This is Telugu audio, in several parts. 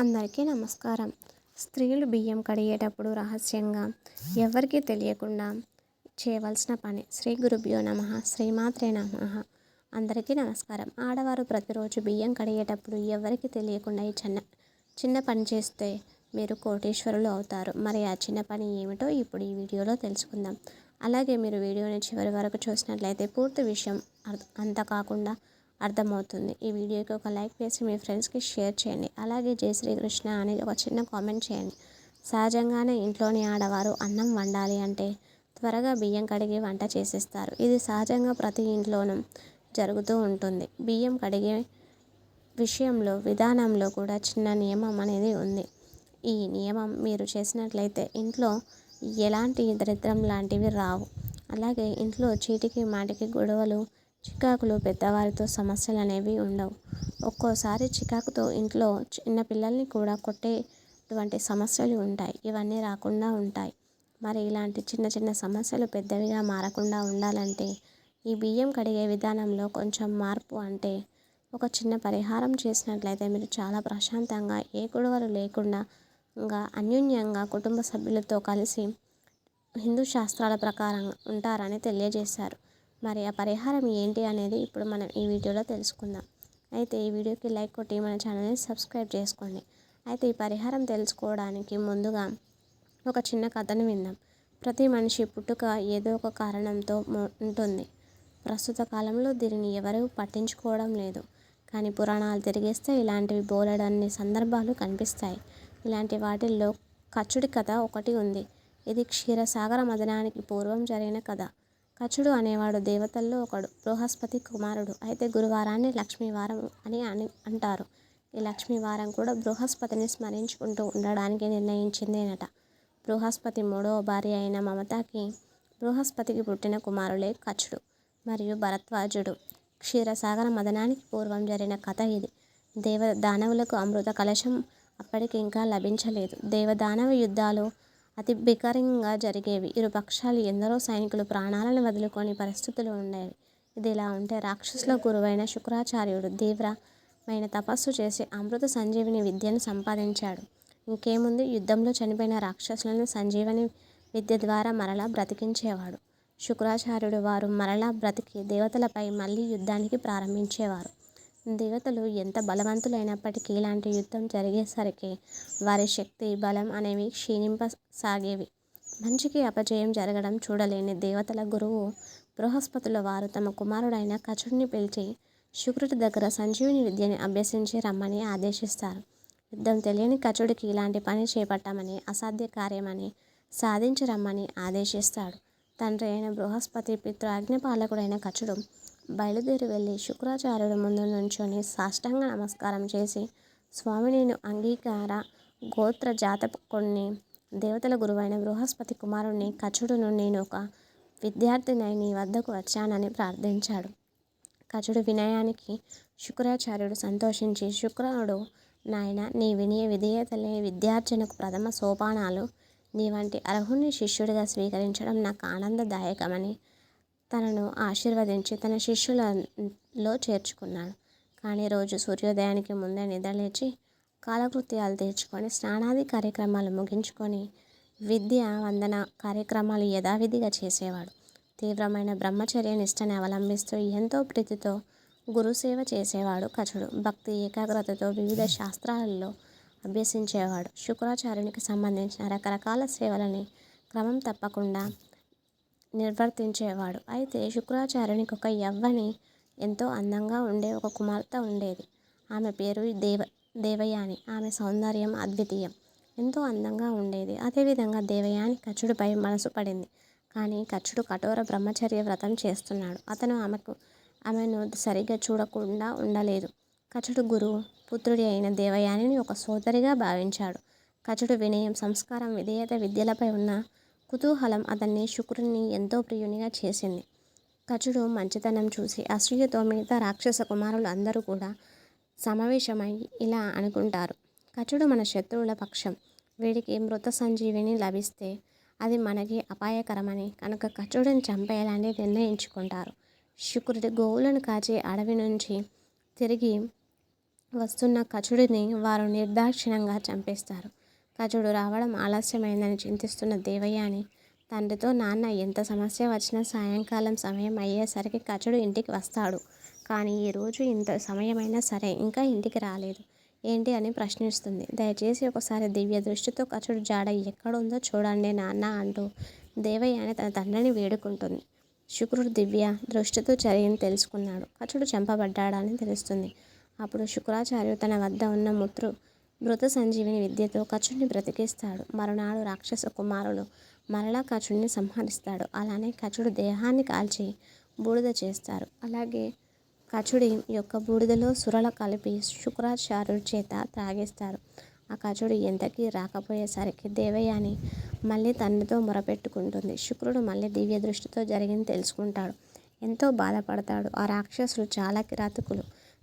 అందరికీ నమస్కారం. స్త్రీలు బియ్యం కడిగేటప్పుడు రహస్యంగా ఎవరికీ తెలియకుండా చేయవలసిన పని. శ్రీ గురుభ్యో నమ. శ్రీమాత్రే నమ. అందరికీ నమస్కారం. ఆడవారు ప్రతిరోజు బియ్యం కడిగేటప్పుడు ఎవరికి తెలియకుండా ఈ చిన్న చిన్న పని చేస్తే మీరు కోటీశ్వరులు అవుతారు. మరి ఆ చిన్న పని ఏమిటో ఇప్పుడు ఈ వీడియోలో తెలుసుకుందాం. అలాగే మీరు వీడియోని చివరి వరకు చూసినట్లయితే పూర్తి విషయం అంత కాకుండా అర్థమవుతుంది. ఈ వీడియోకి ఒక లైక్ వేసి మీ ఫ్రెండ్స్కి షేర్ చేయండి. అలాగే జై శ్రీకృష్ణ అని ఒక చిన్న కామెంట్ చేయండి. సహజంగానే ఇంట్లోని ఆడవారు అన్నం వండాలి అంటే త్వరగా బియ్యం కడిగి వంట చేసేస్తారు. ఇది సహజంగా ప్రతి ఇంట్లోనూ జరుగుతూ ఉంటుంది. బియ్యం కడిగే విషయంలో విధానంలో కూడా చిన్న నియమం అనేది ఉంది. ఈ నియమం మీరు చేసినట్లయితే ఇంట్లో ఎలాంటి దరిద్రం లాంటివి రావు. అలాగే ఇంట్లో చీటికి మాటికి గొడవలు చికాకులు పెద్దవారితో సమస్యలు అనేవి ఉండవు. ఒక్కోసారి చికాకుతో ఇంట్లో చిన్న పిల్లల్ని కూడా కొట్టేటువంటి సమస్యలు ఉంటాయి. ఇవన్నీ రాకుండా ఉంటాయి. మరి ఇలాంటి చిన్న చిన్న సమస్యలు పెద్దవిగా మారకుండా ఉండాలంటే ఈ బియ్యం కడిగే విధానంలో కొంచెం మార్పు అంటే ఒక చిన్న పరిహారం చేసినట్లయితే మీరు చాలా ప్రశాంతంగా ఏ గొడవలు లేకుండా ఇంకా అన్యోన్యంగా కుటుంబ సభ్యులతో కలిసి హిందూ శాస్త్రాల ప్రకారం ఉంటారని తెలియజేశారు. మరి ఆ పరిహారం ఏంటి అనేది ఇప్పుడు మనం ఈ వీడియోలో తెలుసుకుందాం. అయితే ఈ వీడియోకి లైక్ కొట్టి మన ఛానల్ని సబ్స్క్రైబ్ చేసుకోండి. అయితే ఈ పరిహారం తెలుసుకోవడానికి ముందుగా ఒక చిన్న కథను విందాం. ప్రతి మనిషి పుట్టుక ఏదో ఒక కారణంతో ఉంటుంది. ప్రస్తుత కాలంలో దీనిని ఎవరూ పట్టించుకోవడం లేదు. కానీ పురాణాలు తిరిగేస్తే ఇలాంటివి బోలెడన్ని సందర్భాలు కనిపిస్తాయి. ఇలాంటి వాటిల్లో కచ్చుడి కథ ఒకటి ఉంది. ఇది క్షీరసాగర మదనానికి పూర్వం జరిగిన కథ. కచుడు అనేవాడు దేవతల్లో ఒకడు బృహస్పతి కుమారుడు. అయితే గురువారాన్ని లక్ష్మీవారం అని అని అంటారు. ఈ లక్ష్మీవారం కూడా బృహస్పతిని స్మరించుకుంటూ ఉండడానికి నిర్ణయించిందేనట. బృహస్పతి మూడవ భార్య అయిన మమతకి బృహస్పతికి పుట్టిన కుమారులే కచుడు మరియు భరద్వాజుడు. క్షీరసాగర మదనానికి పూర్వం జరిగిన కథ ఇది. దేవ దానవులకు అమృత కలశం అప్పటికి ఇంకా లభించలేదు. దేవదానవ యుద్ధాలు అతి బికరంగా జరిగేవి. ఇరు పక్షాలు ఎందరో సైనికులు ప్రాణాలను వదులుకొని పరిస్థితులు ఉండేవి. ఇది ఇలా ఉంటే రాక్షసుల గురువైన శుక్రాచార్యుడు తీవ్రమైన తపస్సు చేసి అమృత సంజీవిని విద్యను సంపాదించాడు. ఇంకేముంది? యుద్ధంలో చనిపోయిన రాక్షసులను సంజీవని విద్య ద్వారా మరలా బ్రతికించేవాడు. శుక్రాచార్యుడు వారు మరలా బ్రతికి దేవతలపై మళ్ళీ యుద్ధానికి ప్రారంభించేవారు. దేవతలు ఎంత బలవంతులైనప్పటికీ ఇలాంటి యుద్ధం జరిగేసరికి వారి శక్తి బలం అనేవి క్షీణింపసాగేవి. మంచికి అపజయం జరగడం చూడలేని దేవతల గురువు బృహస్పతుల వారు తమ కుమారుడైన కచుడిని పిలిచి శుక్రుడి దగ్గర సంజీవిని విద్యని అభ్యసించి రమ్మని ఆదేశిస్తారు. యుద్ధం తెలియని కచుడికి ఇలాంటి పని చేపట్టమని అసాధ్య కార్యమని సాధించి రమ్మని ఆదేశిస్తాడు. తండ్రి అయిన బృహస్పతి పితృ అగ్నిపాలకుడైన కచుడు బయలుదేరి వెళ్ళి శుక్రాచార్యుడు ముందు నుంచొని సాష్టాంగ నమస్కారం చేసి స్వామి నేను అంగీకార గోత్ర జాతకుణ్ణి దేవతల గురువైన బృహస్పతి కుమారుణ్ణి కచుడును నేను ఒక విద్యార్థినై నీ వద్దకు వచ్చానని ప్రార్థించాడు. కచుడు వినయానికి శుక్రాచార్యుడు సంతోషించి శుక్రుడు నాయన నీ వినయ విధేయతలే విద్యార్జనకు ప్రథమ సోపానాలు. నీ వంటి అర్హుని శిష్యుడిగా స్వీకరించడం నాకు ఆనందదాయకమని తనను ఆశీర్వదించి తన శిష్యులలో చేర్చుకున్నాడు. కానీ రోజు సూర్యోదయానికి ముందే నిద్రలేచి కాలకృత్యాలు తీర్చుకొని స్నానాది కార్యక్రమాలు ముగించుకొని విద్య వందన కార్యక్రమాలు యథావిధిగా చేసేవాడు. తీవ్రమైన బ్రహ్మచర్య నిష్టని అవలంబిస్తూ ఎంతో ప్రీతితో గురుసేవ చేసేవాడు కచుడు భక్తి ఏకాగ్రతతో వివిధ శాస్త్రాలలో అభ్యసించేవాడు. శుక్రాచార్యునికి సంబంధించిన రకరకాల సేవలని క్రమం తప్పకుండా నిర్వర్తించేవాడు. అయితే శుక్రాచార్యునికి ఒక యవ్వని ఎంతో అందంగా ఉండే ఒక కుమార్తె ఉండేది. ఆమె పేరు దేవ దేవయాని. ఆమె సౌందర్యం అద్వితీయం. ఎంతో అందంగా ఉండేది. అదేవిధంగా దేవయాని కచుడిపై మనసు పడింది. కానీ కచ్చుడు కఠోర బ్రహ్మచర్య వ్రతం చేస్తున్నాడు. అతను ఆమెకు ఆమెను సరిగ్గా చూడకుండా ఉండలేదు. కచుడు గురువు పుత్రుడి అయిన దేవయానిని ఒక సోదరిగా భావించాడు. కచుడు వినయం సంస్కారం విధేయత విద్యలపై ఉన్న కుతూహలం అతన్ని శుక్రుని ఎంతో ప్రియునిగా చేసింది. కచుడు మంచితనం చూసి అసూయతో మిగతా రాక్షస కుమారులు అందరూ కూడా సమావేశమై ఇలా అనుకుంటారు. కచుడు మన శత్రువుల పక్షం. వీడికి మృత సంజీవిని లభిస్తే అది మనకి అపాయకరమని కనుక కచుడిని చంపేయాలని నిర్ణయించుకుంటారు. శుక్రుడి గోవులను కాచే అడవి నుంచి తిరిగి వస్తున్న కచుడిని వారు నిర్దాక్షిణ్యంగా చంపేస్తారు. కచుడు రావడం ఆలస్యమైందని చింతిస్తున్న దేవయ్యని తండ్రితో నాన్న ఎంత సమస్య వచ్చినా సాయంకాలం సమయం అయ్యేసరికి కచుడు ఇంటికి వస్తాడు. కానీ ఈరోజు ఇంత సమయమైనా సరే ఇంకా ఇంటికి రాలేదు. ఏంటి అని ప్రశ్నిస్తుంది. దయచేసి ఒకసారి దివ్య దృష్టితో కచుడు జాడ ఎక్కడుందో చూడండి నాన్న అంటూ దేవయాని తన తండ్రిని వేడుకుంటుంది. శుక్రుడు దివ్య దృష్టితో చర్యని తెలుసుకున్నాడు. కచుడు చంపబడ్డాడని తెలుస్తుంది. అప్పుడు శుక్రాచార్యు తన వద్ద ఉన్న ముత్రు మృత సంజీవిని విద్యతో కచుడిని బ్రతికిస్తాడు. మరునాడు రాక్షస కుమారులు మరలా కచుడిని సంహరిస్తాడు. అలానే కచుడు దేహాన్ని కాల్చి బూడిద చేస్తారు. అలాగే కచుడి యొక్క బూడిదలో సురల కలిపి శుక్రాచార్యుడి చేత త్రాగేస్తారు. ఆ కచుడు ఎంతకీ రాకపోయేసరికి దేవయాని మళ్ళీ తండ్రితో మొరపెట్టుకుంటుంది. శుక్రుడు మళ్ళీ దివ్య దృష్టితో జరిగింది తెలుసుకుంటాడు. ఎంతో బాధపడతాడు. ఆ రాక్షసులు చాలా కిరాతకులు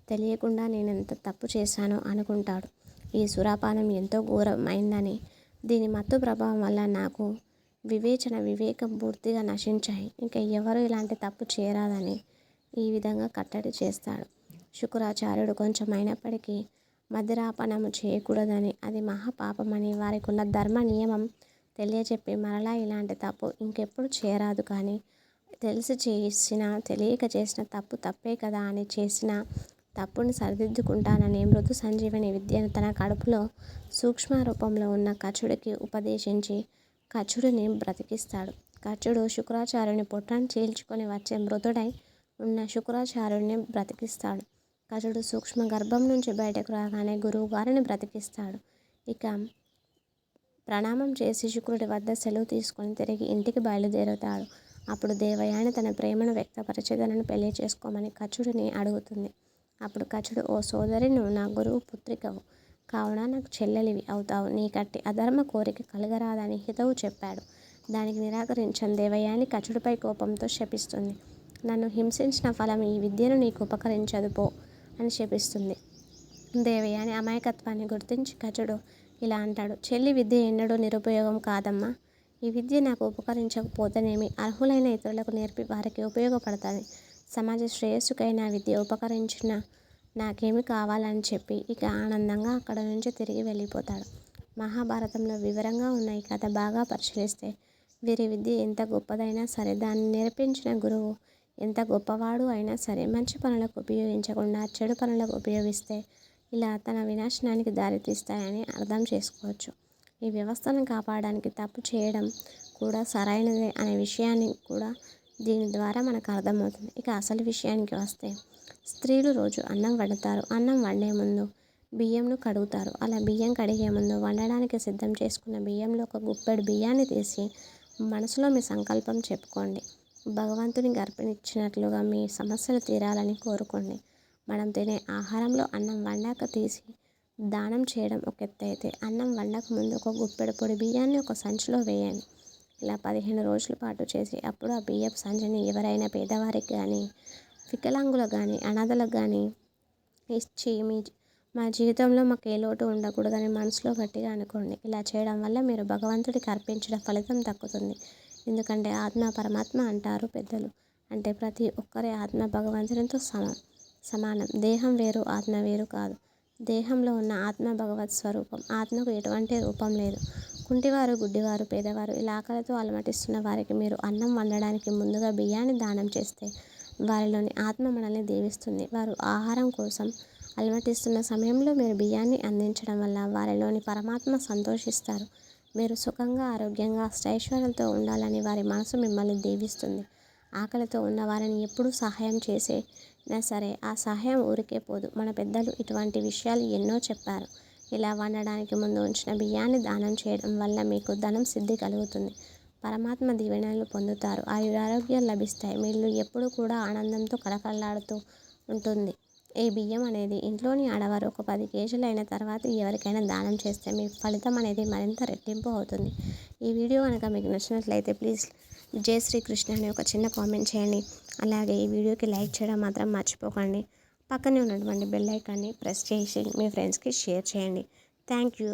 తెలియకుండా నేను ఎంత తప్పు చేశానో అనుకుంటాడు. ఈ సురాపానం ఎంతో ఘోరమైందని. దీని మత్తు ప్రభావం వల్ల నాకు వివేచన వివేకం పూర్తిగా నశించాయి. ఇంకా ఎవరు ఇలాంటి తప్పు చేరాదని ఈ విధంగా కట్టడి చేస్తాడు. శుక్రాచార్యుడు కొంచెం అయినప్పటికీ మదిరాపనము చేయకూడదని అది మహాపాపమని వారికి ఉన్న ధర్మ నియమం తెలియజెప్పి మరలా ఇలాంటి తప్పు ఇంకెప్పుడు చేరాదు కానీ తెలిసి చేసిన తెలియక చేసిన తప్పు తప్పే కదా అని చేసిన తప్పుని సరిదిద్దుకుంటానని మృదు సంజీవని విద్యను తన కడుపులో సూక్ష్మ రూపంలో ఉన్న కచుడికి ఉపదేశించి కచుడిని బ్రతికిస్తాడు. కచుడు శుక్రాచార్యుని పొట్టను చీల్చుకొని వచ్చే మృదుడై ఉన్న శుక్రాచార్యుడిని బ్రతికిస్తాడు. కచుడు సూక్ష్మ గర్భం నుంచి బయటకు రాగానే గురువు గారిని బ్రతికిస్తాడు. ఇక ప్రణామం చేసి శుక్రుడి వద్ద సెలవు తీసుకొని తిరిగి ఇంటికి బయలుదేరుతాడు. అప్పుడు దేవయాని తన ప్రేమను వ్యక్తపరిచేదనని పెళ్ళి చేసుకోమని కచుడిని అడుగుతుంది. అప్పుడు కచుడు ఓ సోదరి నువ్వు నా గురువు పుత్రికవు. కావున నాకు చెల్లెలివి అవుతావు. నీ కట్టి అధర్మ కోరిక కలగరాదని హితవు చెప్పాడు. దానికి నిరాకరించని దేవయాని కచుడిపై కోపంతో శపిస్తుంది. నన్ను హింసించిన ఫలం ఈ విద్యను నీకు ఉపకరించదు పో అని శపిస్తుంది. దేవయాని అమాయకత్వాన్ని గుర్తించి కచుడు ఇలా అంటాడు. చెల్లి విద్య ఎన్నడూ నిరుపయోగం కాదమ్మా. ఈ విద్య నాకు ఉపకరించకపోతేనేమి? అర్హులైన ఇతరులకు నేర్పి వారికి ఉపయోగపడతాయి సమాజ శ్రేయస్సుకై నా విద్య ఉపకరించిన నాకేమి కావాలని చెప్పి ఇక ఆనందంగా అక్కడ నుంచి తిరిగి వెళ్ళిపోతాడు. మహాభారతంలో వివరంగా ఉన్న ఈ కథ బాగా పరిశీలిస్తే వీరి విద్య ఎంత గొప్పదైనా సరే దాన్ని నేర్పించిన గురువు ఎంత గొప్పవాడు అయినా సరే మంచి పనులకు ఉపయోగించకుండా చెడు పనులకు ఉపయోగిస్తే ఇలా తన వినాశనానికి దారితీస్తాయని అర్థం చేసుకోవచ్చు. ఈ వ్యవస్థను కాపాడడానికి తప్పు చేయడం కూడా సరైనదే అనే విషయాన్ని కూడా దీని ద్వారా మనకు అర్థమవుతుంది. ఇక అసలు విషయానికి వస్తే స్త్రీలు రోజు అన్నం వండుతారు. అన్నం వండే ముందు బియ్యంను కడుగుతారు. అలా బియ్యం కడిగే ముందు వండడానికి సిద్ధం చేసుకున్న బియ్యంలో ఒక గుప్పెడు బియ్యాన్ని తీసి మనసులో మీ సంకల్పం చెప్పుకోండి. భగవంతుని గర్భనిచ్చినట్లుగా మీ సమస్యలు తీరాలని కోరుకోండి. మనం తినే ఆహారంలో అన్నం వండాక తీసి దానం చేయడం ఒక ఎత్తు అయితే అన్నం వండక ముందు ఒక గుప్పెడు పొడి బియ్యాన్ని ఒక సంచిలో వేయండి. ఇలా పదిహేను రోజుల పాటు చేసి అప్పుడు ఆ బియ్యపు సంచిని ఎవరైనా పేదవారికి కానీ వికలాంగులకు కానీ అనాథలకు కానీ ఇచ్చి మీ మా జీవితంలో మాకు ఏ లోటు ఉండకూడదని మనసులో గట్టిగా అనుకోండి. ఇలా చేయడం వల్ల మీరు భగవంతుడికి అర్పించిన ఫలితం దక్కుతుంది. ఎందుకంటే ఆత్మ పరమాత్మ అంటారు పెద్దలు. అంటే ప్రతి ఒక్కరి ఆత్మ భగవంతునితో సమం సమానం. దేహం వేరు ఆత్మ వేరు కాదు. దేహంలో ఉన్న ఆత్మ భగవత్ స్వరూపం. ఆత్మకు ఎటువంటి రూపం లేదు. కుంటివారు గుడ్డివారు పేదవారు ఇలా ఆకలితో అలమటిస్తున్న వారికి మీరు అన్నం వండడానికి ముందుగా బియ్యాన్ని దానం చేస్తే వారిలోని ఆత్మ మనల్ని దీవిస్తుంది. వారు ఆహారం కోసం అలమటిస్తున్న సమయంలో మీరు బియ్యాన్ని అందించడం వల్ల వారిలోని పరమాత్మ సంతోషిస్తారు. మీరు సుఖంగా ఆరోగ్యంగా అష్టైశ్వర్యాలతో ఉండాలని వారి మనసు మిమ్మల్ని దీవిస్తుంది. ఆకలితో ఉన్న వారిని ఎప్పుడూ సహాయం చేసేనా సరే ఆ సహాయం ఊరికే పోదు. మన పెద్దలు ఇటువంటి విషయాలు ఎన్నో చెప్పారు. ఇలా వండడానికి ముందు ఉంచిన బియ్యాన్ని దానం చేయడం వల్ల మీకు ధనం సిద్ధి కలుగుతుంది. పరమాత్మ దీవెనలు పొందుతారు. ఆయురారోగ్యాలు లభిస్తాయి. మీరు ఎప్పుడు కూడా ఆనందంతో కలకల్లాడుతూ ఉంటుంది. ఈ బియ్యం అనేది ఇంట్లోని ఆడవారు ఒక పది కేజీలు అయిన తర్వాత ఎవరికైనా దానం చేస్తే మీ ఫలితం అనేది మరింత రెట్టింపు అవుతుంది. ఈ వీడియో కనుక మీకు నచ్చినట్లయితే ప్లీజ్ జై శ్రీకృష్ణ అని ఒక చిన్న కామెంట్ చేయండి. అలాగే ఈ వీడియోకి లైక్ చేయడం మాత్రం మర్చిపోకండి. పక్కనే ఉన్నటువంటి బెల్ ఐకాన్ని ప్రెస్ చేసి మీ ఫ్రెండ్స్కి షేర్ చేయండి. Thank you.